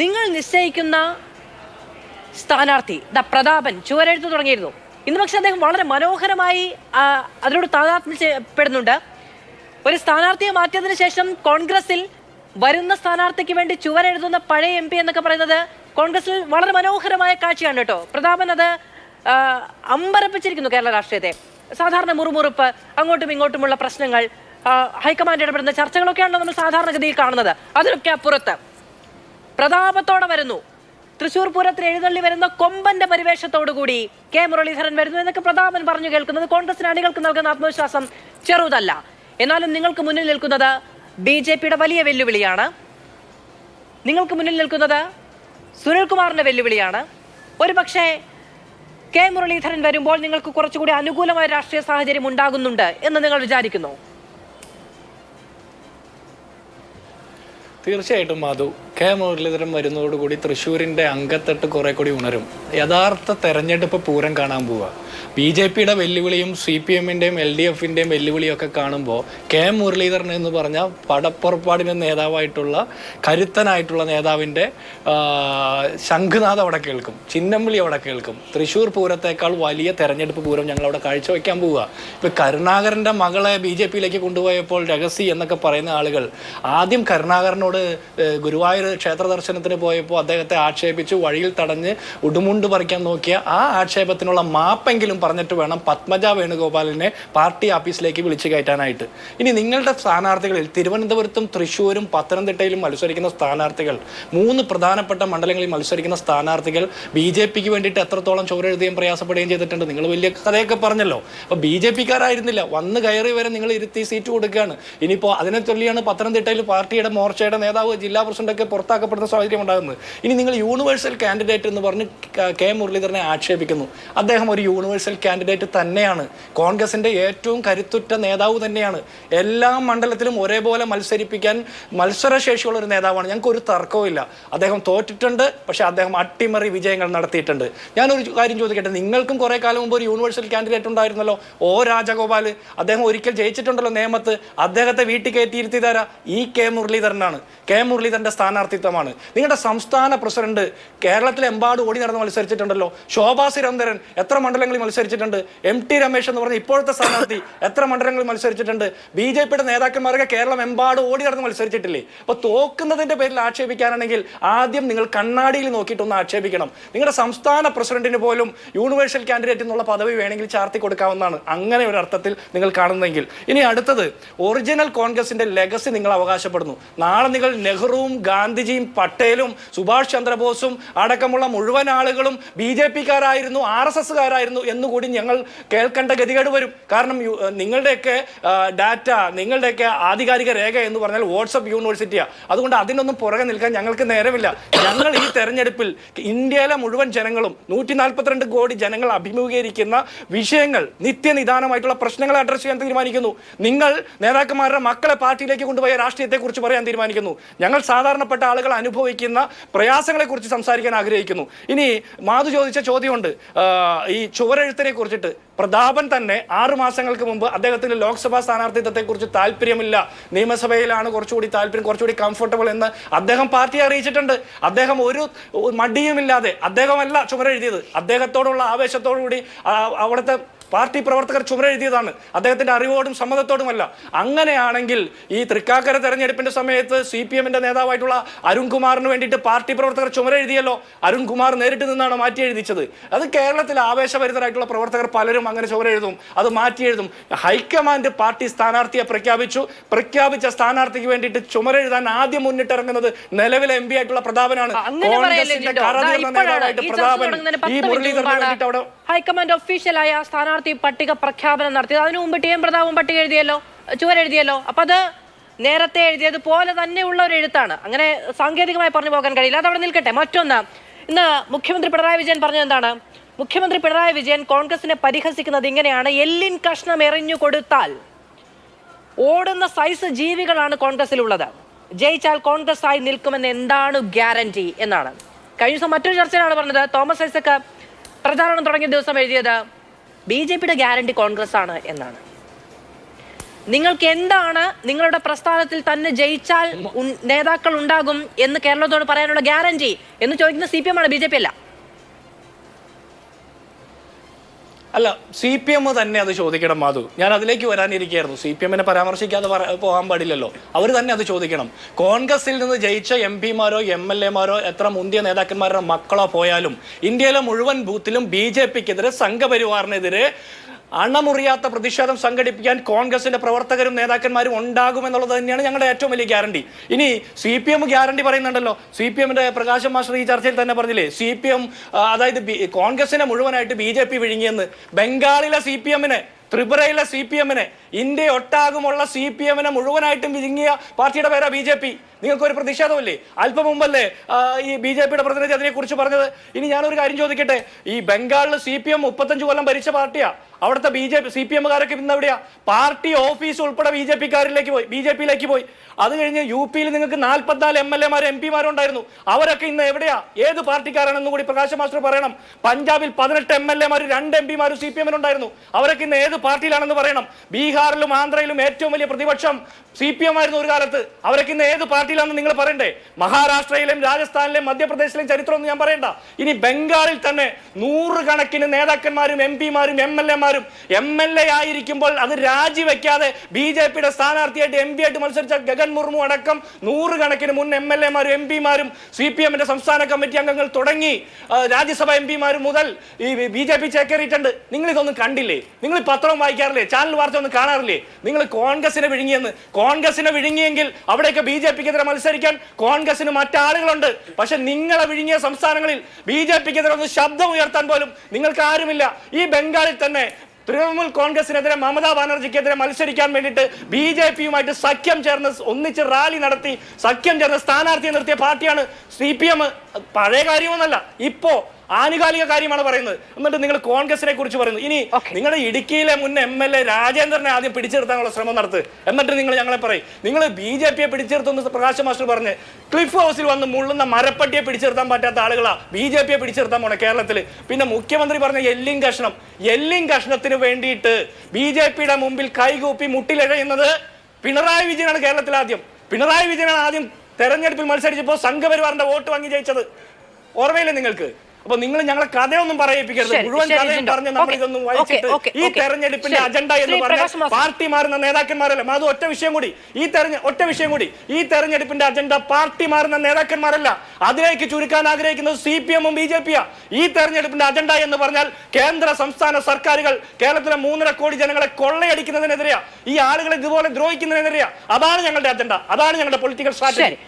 നിങ്ങൾ നിശ്ചയിക്കുന്ന സ്ഥാനാർത്ഥി ദ പ്രതാപൻ ചുവരെഴുത്ത് തുടങ്ങിയിരുന്നു. ഇന്ന് പക്ഷെ അദ്ദേഹം വളരെ മനോഹരമായി അതിനോട് താതാത്മ്യപ്പെടുന്നുണ്ട് ഒരു സ്ഥാനാർത്ഥിയെ മാറ്റിയതിനു ശേഷം കോൺഗ്രസിൽ വരുന്ന സ്ഥാനാർത്ഥിക്ക് വേണ്ടി ചുവരെഴുതുന്ന പഴയ എം പി എന്നൊക്കെ പറയുന്നത് കോൺഗ്രസിൽ വളരെ മനോഹരമായ കാഴ്ചയാണ് കേട്ടോ. പ്രതാപൻ അത് അമ്പരപ്പിച്ചിരിക്കുന്നു കേരള രാഷ്ട്രീയത്തെ. സാധാരണ മുറുമുറുപ്പ് അങ്ങോട്ടും ഇങ്ങോട്ടുമുള്ള പ്രശ്നങ്ങൾ ഹൈക്കമാൻഡ് ഇടപെടുന്ന ചർച്ചകളൊക്കെയാണല്ലോ നമ്മൾ സാധാരണഗതിയിൽ കാണുന്നത്. അതിനൊക്കെ അപ്പുറത്ത് പ്രതാപത്തോടെ വരുന്നു. തൃശൂർ പൂരത്തിന് എഴുന്നള്ളി വരുന്ന കൊമ്പന്റെ പരിവേഷത്തോടുകൂടി കെ മുരളീധരൻ വരുന്നു എന്നൊക്കെ പ്രതാപൻ പറഞ്ഞു കേൾക്കുന്നത്. കോൺഗ്രസിന് അണികൾക്ക് നൽകുന്ന ആത്മവിശ്വാസം ചെറുതല്ല. എന്നാലും നിങ്ങൾക്ക് മുന്നിൽ നിൽക്കുന്നത് ബി ജെ പിയുടെ വലിയ വെല്ലുവിളിയാണ്. നിങ്ങൾക്ക് മുന്നിൽ നിൽക്കുന്നത് സുനിൽകുമാറിന്റെ വെല്ലുവിളിയാണ്. ഒരുപക്ഷെ കെ മുരളീധരൻ വരുമ്പോൾ നിങ്ങൾക്ക് കുറച്ചുകൂടി അനുകൂലമായ രാഷ്ട്രീയ സാഹചര്യം ഉണ്ടാകുന്നുണ്ട് എന്ന് നിങ്ങൾ വിചാരിക്കുന്നു. തീർച്ചയായിട്ടും മാധു. കെ മുരളീധരൻ വരുന്നതോടുകൂടി തൃശ്ശൂരിന്റെ അങ്കത്തട്ട് കുറെ കൂടി ഉണരും. യഥാർത്ഥ തെരഞ്ഞെടുപ്പ് പൂരം കാണാൻ പോവുക ബി ജെ പിയുടെ വെല്ലുവിളിയും സി പി എമ്മിന്റെയും എൽ ഡി എഫിന്റെയും വെല്ലുവിളിയൊക്കെ കാണുമ്പോൾ കെ മുരളീധരൻ എന്ന് പറഞ്ഞാൽ പടപ്പുറപ്പാടിന് നേതാവായിട്ടുള്ള കരുത്തനായിട്ടുള്ള നേതാവിന്റെ ശംഖുനാഥ് അവിടെ കേൾക്കും. ചിന്നംവിളി അവിടെ കേൾക്കും. തൃശ്ശൂർ പൂരത്തേക്കാൾ വലിയ തെരഞ്ഞെടുപ്പ് പൂരം ഞങ്ങൾ അവിടെ കാഴ്ചവെക്കാൻ പോവുക ഇപ്പം കരുണാകരന്റെ മകളെ ബി ജെ പിയിലേക്ക് കൊണ്ടുപോയപ്പോൾ രഹസ്യ എന്നൊക്കെ പറയുന്ന ആളുകൾ ആദ്യം കരുണാകരനോട് ഏഹ്, ഗുരുവായൂർ ക്ഷേത്ര ദർശനത്തിന് പോയപ്പോൾ അദ്ദേഹത്തെ ആക്ഷേപിച്ച് വഴിയിൽ തടഞ്ഞ് ഉടുമുണ്ട് പറിക്കാൻ നോക്കിയ ആ ആക്ഷേപത്തിനുള്ള മാപ്പെങ്കിലും പറഞ്ഞിട്ട് വേണം പത്മജ വേണുഗോപാലിനെ പാർട്ടി ഓഫീസിലേക്ക് വിളിച്ചു കയറ്റാനായിട്ട്. ഇനി നിങ്ങളുടെ സ്ഥാനാർത്ഥികളിൽ തിരുവനന്തപുരത്തും തൃശ്ശൂരും പത്തനംതിട്ടയിലും മത്സരിക്കുന്ന സ്ഥാനാർത്ഥികൾ മൂന്ന് പ്രധാനപ്പെട്ട മണ്ഡലങ്ങളിൽ മത്സരിക്കുന്ന സ്ഥാനാർത്ഥികൾ ബി ജെ പിക്ക് വേണ്ടിയിട്ട് എത്രത്തോളം ചോരെഴുതുകയും പ്രയാസപ്പെടുകയും ചെയ്തിട്ടുണ്ട്? നിങ്ങൾ വലിയ കഥയൊക്കെ പറഞ്ഞല്ലോ. അപ്പോൾ ബി ജെ പിക്കാരായിരുന്നില്ല. വന്ന് കയറി വരെ നിങ്ങൾ ഇരുത്തി സീറ്റ് കൊടുക്കുകയാണ്. ഇനിയിപ്പോൾ അതിനെ ചൊല്ലിയാണ് പത്തനംതിട്ടയിൽ പാർട്ടിയുടെ മോർച്ചയുടെ നേതാവ് ജില്ലാ പ്രസിഡന്റൊക്കെ പുറത്താക്കപ്പെടുന്ന സാഹചര്യം ഉണ്ടാകുന്നത്. ഇനി നിങ്ങൾ യൂണിവേഴ്സൽ കാൻഡിഡേറ്റ് എന്ന് പറഞ്ഞ് കെ മുരളീധരനെ ആക്ഷേപിക്കുന്നു. അദ്ദേഹം ഒരു യൂണിവേഴ്സൽ കാൻഡിഡേറ്റ് തന്നെയാണ്. കോൺഗ്രസിന്റെ ഏറ്റവും കരുത്തുറ്റ നേതാവ് തന്നെയാണ്. എല്ലാ മണ്ഡലത്തിലും ഒരേപോലെ മത്സരിപ്പിക്കാൻ മത്സരശേഷിയുള്ള ഒരു നേതാവാണ്. ഞങ്ങൾക്ക് ഒരു തർക്കവുമില്ല അദ്ദേഹം തോറ്റിട്ടുണ്ട് പക്ഷേ അദ്ദേഹം അട്ടിമറി വിജയങ്ങൾ നടത്തിയിട്ടുണ്ട്. ഞാനൊരു കാര്യം ചോദിക്കട്ടെ നിങ്ങൾക്കും കുറേ കാലം മുമ്പ് ഒരു യൂണിവേഴ്സൽ കാൻഡിഡേറ്റ് ഉണ്ടായിരുന്നല്ലോ ഓ രാജഗോപാൽ അദ്ദേഹം ഒരിക്കൽ ജയിച്ചിട്ടുണ്ടല്ലോ നിയമത്ത് അദ്ദേഹത്തെ വീട്ടിൽ കയറ്റിയിരുത്തി തരാ ഈ കെ മുരളീധരനാണ്. കെ മുരളീധരന്റെ സ്ഥാനാർത്ഥിത്വമാണ് നിങ്ങളുടെ സംസ്ഥാന പ്രസിഡന്റ് കേരളത്തിലെമ്പാട് ഓടി നടന്ന് മത്സരിച്ചിട്ടുണ്ടല്ലോ. ശോഭാ സുരേന്ദ്രൻ എത്ര മണ്ഡലങ്ങളിൽ മത്സരിച്ചിട്ടുണ്ട്? എം ടി രമേശ് എന്ന് പറഞ്ഞ ഇപ്പോഴത്തെ സ്ഥാനാർത്ഥി എത്ര മണ്ഡലങ്ങളിൽ മത്സരിച്ചിട്ടുണ്ട്? ബി ജെ പിയുടെ നേതാക്കന്മാരൊക്കെ കേരളം എമ്പാട് ഓടി നടന്ന് മത്സരിച്ചിട്ടില്ലേ? അപ്പൊ തോക്കുന്നതിന്റെ പേരിൽ ആക്ഷേപിക്കാനാണെങ്കിൽ ആദ്യം നിങ്ങൾ കണ്ണാടിയിൽ നോക്കിയിട്ടൊന്ന് ആക്ഷേപിക്കണം. നിങ്ങളുടെ സംസ്ഥാന പ്രസിഡന്റിന് പോലും യൂണിവേഴ്സൽ കാൻഡിഡേറ്റ് എന്നുള്ള പദവി വേണമെങ്കിൽ ചാർത്തി കൊടുക്കാവുന്നതാണ്. അങ്ങനെ ഒരു അർത്ഥത്തിൽ നിങ്ങൾ കാണുന്നെങ്കിൽ ഇനി അടുത്തത് ഒറിജിനൽ കോൺഗ്രസിന്റെ ലെഗസി നിങ്ങൾ അവകാശപ്പെടുന്നു. നാളെ നിങ്ങൾ നെഹ്റുവും ഗാന്ധിജിയും പട്ടേലും സുഭാഷ് ചന്ദ്രബോസും അടക്കമുള്ള മുഴുവൻ ആളുകളും ബി ജെ പിക്കാരായിരുന്നു ആർ എസ് എസ്സുകാരായിരുന്നു എന്നുകൂടി ഞങ്ങൾ കേൾക്കേണ്ട ഗതികേട് വരും. കാരണം നിങ്ങളുടെയൊക്കെ ഡാറ്റ നിങ്ങളുടെയൊക്കെ ആധികാരിക രേഖ എന്ന് പറഞ്ഞാൽ വാട്സപ്പ് യൂണിവേഴ്സിറ്റിയാണ് അതുകൊണ്ട് അതിനൊന്നും പുറകെ നിൽക്കാൻ ഞങ്ങൾക്ക് നേരമില്ല. ഞങ്ങൾ ഈ തെരഞ്ഞെടുപ്പിൽ ഇന്ത്യയിലെ മുഴുവൻ ജനങ്ങളും നൂറ്റി നാൽപ്പത്തിരണ്ട് കോടി ജനങ്ങൾ അഭിമുഖീകരിക്കുന്ന വിഷയങ്ങൾ നിത്യനിദാനമായിട്ടുള്ള പ്രശ്നങ്ങളെ അഡ്രസ് ചെയ്യാൻ തീരുമാനിക്കുന്നു. നിങ്ങൾ നേതാക്കന്മാരുടെ മക്കളെ പാർട്ടിയിലേക്ക് കൊണ്ടുപോയ രാഷ്ട്രീയത്തെക്കുറിച്ച് പറയാൻ തീരുമാനിക്കുന്നു. ഞങ്ങൾ സാധാരണപ്പെട്ട ആളുകൾ അനുഭവിക്കുന്ന പ്രയാസങ്ങളെക്കുറിച്ച് സംസാരിക്കാൻ ആഗ്രഹിക്കുന്നു. ഇനി മാധു ചോദിച്ച ചോദ്യമുണ്ട്. ഈ ചുവരെഴുത്തിനെ കുറിച്ചിട്ട്. പ്രതാപൻ തന്നെ ആറ് മാസങ്ങൾക്ക് മുമ്പ് അദ്ദേഹത്തിന് ലോക്സഭാ സ്ഥാനാർത്ഥിത്വത്തെ കുറിച്ച് താല്പര്യമില്ല. നിയമസഭയിലാണ് കുറച്ചുകൂടി താല്പര്യം കുറച്ചുകൂടി കംഫർട്ടബിൾ എന്ന് അദ്ദേഹം പാർട്ടിയെ അറിയിച്ചിട്ടുണ്ട്. അദ്ദേഹം ഒരു മടിയുമില്ലാതെ അദ്ദേഹമല്ല ചുമരെഴുതിയത് അദ്ദേഹത്തോടുള്ള ആവേശത്തോടു കൂടി അവിടുത്തെ പാർട്ടി പ്രവർത്തകർ ചുമരെഴുതിയതാണ് അദ്ദേഹത്തിന്റെ അറിവോടും സമ്മതത്തോടുമല്ല. അങ്ങനെയാണെങ്കിൽ ഈ തൃക്കാക്കര തെരഞ്ഞെടുപ്പിന്റെ സമയത്ത് സി പി എമ്മിന്റെ നേതാവായിട്ടുള്ള അരുൺകുമാറിന് വേണ്ടിയിട്ട് പാർട്ടി പ്രവർത്തകർ ചുമരെഴുതിയല്ലോ അരുൺകുമാർ നേരിട്ട് നിന്നാണ് മാറ്റി എഴുതിച്ചത്. അത് കേരളത്തിൽ ആവേശഭരിതരായിട്ടുള്ള പ്രവർത്തകർ പലരും അങ്ങനെ ചുമരെഴുതും അത് മാറ്റി എഴുതും. ഹൈക്കമാൻഡ് പാർട്ടി സ്ഥാനാർത്ഥിയെ പ്രഖ്യാപിച്ചു. പ്രഖ്യാപിച്ച സ്ഥാനാർത്ഥിക്ക് വേണ്ടിയിട്ട് ചുമരെഴുതാൻ ആദ്യം മുന്നിട്ടിറങ്ങുന്നത് നിലവിലെ എം പി ആയിട്ടുള്ള പ്രതാപനാണ്. കോൺഗ്രസിന്റെ നേതാവായിട്ട് പ്രതാപൻ ഈ പത്ത് മുരളീധരന് വേണ്ടിയിട്ട് അവിടെ ഹൈക്കമാൻഡ് ഒഫീഷ്യലായ സ്ഥാനാർത്ഥി പട്ടിക പ്രഖ്യാപനം നടത്തിയത് അതിനു മുമ്പ് ടി എം പ്രതാപും പട്ടിക എഴുതിയല്ലോ? ചുവരെഴുതിയല്ലോ അപ്പൊ അത് നേരത്തെ എഴുതിയത് പോലെ തന്നെ ഉള്ള ഒരു എഴുത്താണ്. അങ്ങനെ സാങ്കേതികമായി പറഞ്ഞു പോകാൻ കഴിയില്ല. അതവിടെ നിൽക്കട്ടെ. മറ്റൊന്ന് ഇന്ന് മുഖ്യമന്ത്രി പിണറായി വിജയൻ പറഞ്ഞത് എന്താണ്? മുഖ്യമന്ത്രി പിണറായി വിജയൻ കോൺഗ്രസിനെ പരിഹസിക്കുന്നത് ഇങ്ങനെയാണ്. എല്ലിൻ കഷ്ണം എറിഞ്ഞു കൊടുത്താൽ ഓടുന്ന സൈസ് ജീവികളാണ് കോൺഗ്രസിലുള്ളത്. ജയിച്ചാൽ കോൺഗ്രസ് ആയി നിൽക്കുമെന്ന് എന്താണ് ഗ്യാരണ്ടി എന്നാണ്. കഴിഞ്ഞ ദിവസം മറ്റൊരു ചർച്ചയിലാണ് പറഞ്ഞത്. തോമസ് ഐസക് പ്രചാരണം തുടങ്ങിയ ദിവസം എഴുതിയത് ബി ജെ പിയുടെ ഗ്യാരണ്ടി കോൺഗ്രസ് ആണ് എന്നാണ്. നിങ്ങൾക്ക് എന്താണ് നിങ്ങളുടെ പ്രസ്ഥാനത്തിൽ തന്നെ ജയിച്ചാൽ നേതാക്കൾ ഉണ്ടാകും എന്ന് കേരളത്തോട് പറയാനുള്ള ഗ്യാരണ്ടി എന്ന് ചോദിക്കുന്ന സി പി എം ആണ് ബി ജെ പി അല്ല. അല്ല സി പി എം തന്നെ അത് ചോദിക്കണം മാധു. ഞാൻ അതിലേക്ക് വരാനിരിക്കുകയായിരുന്നു സി പി എമ്മിനെ പരാമർശിക്കാതെ പോകാൻ പാടില്ലല്ലോ. അവർ തന്നെ അത് ചോദിക്കണം. കോൺഗ്രസിൽ നിന്ന് ജയിച്ച എം പിമാരോ എം എൽ എമാരോ എത്ര മുന്തിയ നേതാക്കന്മാരുടെ മക്കളോ പോയാലും ഇന്ത്യയിലെ മുഴുവൻ ബൂത്തിലും ബി ജെ പിക്കെതിരെ സംഘപരിവാറിനെതിരെ അണമുറിയാത്ത പ്രതിഷേധം സംഘടിപ്പിക്കാൻ കോൺഗ്രസിന്റെ പ്രവർത്തകരും നേതാക്കന്മാരും ഉണ്ടാകും എന്നുള്ളത് തന്നെയാണ് ഞങ്ങളുടെ ഏറ്റവും വലിയ ഗ്യാരണ്ടി. ഇനി സി പി എം ഗ്യാരണ്ടി പറയുന്നുണ്ടല്ലോ. സി പി എമ്മിന്റെ പ്രകാശം മാസ്റ്റർ ഈ ചർച്ചയിൽ തന്നെ പറഞ്ഞില്ലേ സി പി എം അതായത് കോൺഗ്രസിനെ മുഴുവനായിട്ട് ബി ജെ പി വിഴുങ്ങിയെന്ന് ബംഗാളിലെ സി പി എമ്മിനെ ത്രിപുരയിലെ സി പി എമ്മിനെ ഇന്ത്യ ഒട്ടാകുമുള്ള സി പി എമ്മിനെ മുഴുവനായിട്ടും വിഴുങ്ങിയ പാർട്ടിയുടെ പേരാ ബി ജെ പി. നിങ്ങൾക്കൊരു പ്രതിഷേധമില്ലേ? അല്പം മുമ്പല്ലേ ഈ ബി ജെ പിയുടെ പ്രതിനിധി അതിനെക്കുറിച്ച് പറഞ്ഞത്? ഇനി ഞാനൊരു കാര്യം ചോദിക്കട്ടെ? ഈ ബംഗാളിൽ സി പി എം മുപ്പത്തഞ്ച് കൊല്ലം ഭരിച്ച പാർട്ടിയാ? അവിടുത്തെ B J P C P എമ്മുകാരൊക്കെ ഇന്ന് എവിടെയാ? പാർട്ടി ഓഫീസ് ഉൾപ്പെടെ ബി ജെ പിക്കാരിലേക്ക് പോയി ബി ജെ പിയിലേക്ക് പോയി. അത് കഴിഞ്ഞ് യു പിയിൽ നിങ്ങൾക്ക് നാൽപ്പത്തിനാല് എം എൽ എമാർ എം പിമാരും ഉണ്ടായിരുന്നു. അവരൊക്കെ ഇന്ന് എവിടെയാ? ഏത് പാർട്ടിക്കാരാണെന്നും കൂടി പ്രകാശ് മാസ്റ്റർ പറയണം. പഞ്ചാബിൽ പതിനെട്ട് എം എൽ എമാർ രണ്ട് എം പിമാരും സി പി എമ്മിനുണ്ടായിരുന്നു അവരൊക്കെ ഇന്ന് ഏത് പാർട്ടിയിലാണെന്ന് പറയണം. ബീഹാറിലും ആന്ധ്രയിലും ഏറ്റവും വലിയ പ്രതിപക്ഷം സി പി എം ആയിരുന്നു ഒരു കാലത്ത്. അവരൊക്കെ ഇന്ന് ഏത് പാർട്ടിയിലാണെന്ന് നിങ്ങൾ പറയണ്ടേ? മഹാരാഷ്ട്രയിലും രാജസ്ഥാനിലെയും മധ്യപ്രദേശിലെയും ചരിത്രമൊന്നും ഞാൻ പറയണ്ട. ഇനി ബംഗാളിൽ തന്നെ നൂറുകണക്കിന് നേതാക്കന്മാരും എം പിമാരും എം എൽ എമാരും എം എൽ എ ആയിരിക്കുമ്പോൾ അത് രാജിവെക്കാതെ ബി ജെ പിയുടെ സ്ഥാനാർത്ഥിയായിട്ട് എം പി ആയിട്ട് മത്സരിച്ച ഗഗൻ മുർമു അടക്കം നൂറുകണക്കിന് മുൻ എം എൽ എമാരും എം പിമാരും സി പി എമ്മിന്റെ സംസ്ഥാന കമ്മിറ്റി അംഗങ്ങൾ തുടങ്ങി രാജ്യസഭ എം പിമാരും മുതൽ ഈ ബി ജെ പി ചേക്കേറിയിട്ടുണ്ട്. നിങ്ങൾ ഇതൊന്നും കണ്ടില്ലേ? നിങ്ങൾ പത്രവും പത്രം വായിക്കാറില്ലേ? ചാനൽ വാർത്ത ഒന്നും കാണാറില്ലേ? നിങ്ങൾ കോൺഗ്രസിനെ വിഴുങ്ങിയെന്ന്. കോൺഗ്രസിനെ വിഴുങ്ങിയെങ്കിൽ അവിടെയൊക്കെ ബി ജെ പിക്കെതിരെ മത്സരിക്കാൻ കോൺഗ്രസിന് മറ്റാളുകളുണ്ട്. പക്ഷെ നിങ്ങളെ വിഴുങ്ങിയ സംസ്ഥാനങ്ങളിൽ ബി ജെ പിക്കെതിരെ ഒന്ന് ശബ്ദം ഉയർത്താൻ പോലും നിങ്ങൾക്ക് ആരുമില്ല. ഈ ബംഗാളിൽ തന്നെ തൃണമൂൽ കോൺഗ്രസിനെതിരെ മമതാ ബാനർജിക്കെതിരെ മത്സരിക്കാൻ വേണ്ടിയിട്ട് ബി ജെ പിയുമായിട്ട് സഖ്യം ചേർന്ന് ഒന്നിച്ച് റാലി നടത്തി സഖ്യം ചേർന്ന് സ്ഥാനാർത്ഥിയെ നിർത്തിയ പാർട്ടിയാണ് സി പി എം. പഴയ കാര്യമൊന്നല്ല ഇപ്പോ ആനുകാലിക കാര്യമാണ് പറയുന്നത്. എന്നിട്ട് നിങ്ങൾ കോൺഗ്രസിനെ കുറിച്ച് പറയുന്നു. ഇനി നിങ്ങളുടെ ഇടുക്കിയിലെ മുൻ എം എൽ എ രാജേന്ദ്രനെ ആദ്യം പിടിച്ചെടുത്താനുള്ള ശ്രമം നടത്തു. എന്നിട്ട് നിങ്ങൾ ഞങ്ങളെ പറയും. നിങ്ങൾ ബി ജെ പിയെ പിടിച്ചെടുത്തെന്ന് പ്രകാശ് മാസ്റ്റർ പറഞ്ഞ് ക്ലിഫ് ഹൗസിൽ വന്ന് മുള്ളുന്ന മരപ്പട്ടിയെ പിടിച്ചെടുത്താൻ പറ്റാത്ത ആളുകളാ ബി ജെ പിയെ പിടിച്ചെടുത്താൻ പോണേ കേരളത്തിൽ പിന്നെ മുഖ്യമന്ത്രി പറഞ്ഞ എല്ലിൻ കഷ്ണം. എല്ലിൻ കഷ്ണത്തിന് വേണ്ടിയിട്ട് ബി ജെ പിയുടെ മുമ്പിൽ കൈകൂപ്പി മുട്ടിലിഴയുന്നത് പിണറായി വിജയനാണ് കേരളത്തിൽ ആദ്യം. പിണറായി വിജയനാണ് ആദ്യം തെരഞ്ഞെടുപ്പിൽ മത്സരിച്ചപ്പോൾ സംഘപരിവാറിന്റെ വോട്ട് വാങ്ങി ജയിച്ചത്. ഓർമ്മയില്ലേ നിങ്ങൾക്ക്? അപ്പൊ നിങ്ങൾ ഞങ്ങളെ കഥയൊന്നും പറയിപ്പിക്കരുത്. മുഴുവൻ കഥയും പറഞ്ഞ് നമ്മൾ ഇതൊന്നും വായിച്ചിട്ട് ഈ. തെരഞ്ഞെടുപ്പിന്റെ അജണ്ട എന്ന് പറഞ്ഞ പറഞ്ഞാൽ പാർട്ടി മാറുന്ന നേതാക്കന്മാരല്ല. അത് ഒറ്റ വിഷയം കൂടി. ഈ തെരഞ്ഞ ഒറ്റ വിഷയം കൂടി. ഈ തെരഞ്ഞെടുപ്പിന്റെ അജണ്ട പാർട്ടി മാറുന്ന നേതാക്കന്മാരല്ല. അതിലേക്ക് ചുരുക്കാൻ ആഗ്രഹിക്കുന്നത് സി പി എമ്മും ബി ജെ പിയാ. ഈ തെരഞ്ഞെടുപ്പിന്റെ അജണ്ട എന്ന് പറഞ്ഞാൽ കേന്ദ്ര സംസ്ഥാന സർക്കാരുകൾ കേരളത്തിലെ മൂന്നര കോടി ജനങ്ങളെ കൊള്ളയടിക്കുന്നതിനെതിരെയാ. ഈ ആളുകളെ ഇതുപോലെ ദ്രോഹിക്കുന്നതിനെതിരെയാ. അതാണ് ഞങ്ങളുടെ അജണ്ട. അതാണ് ഞങ്ങളുടെ പൊളിറ്റിക്കൽ സ്ട്രാറ്റജി.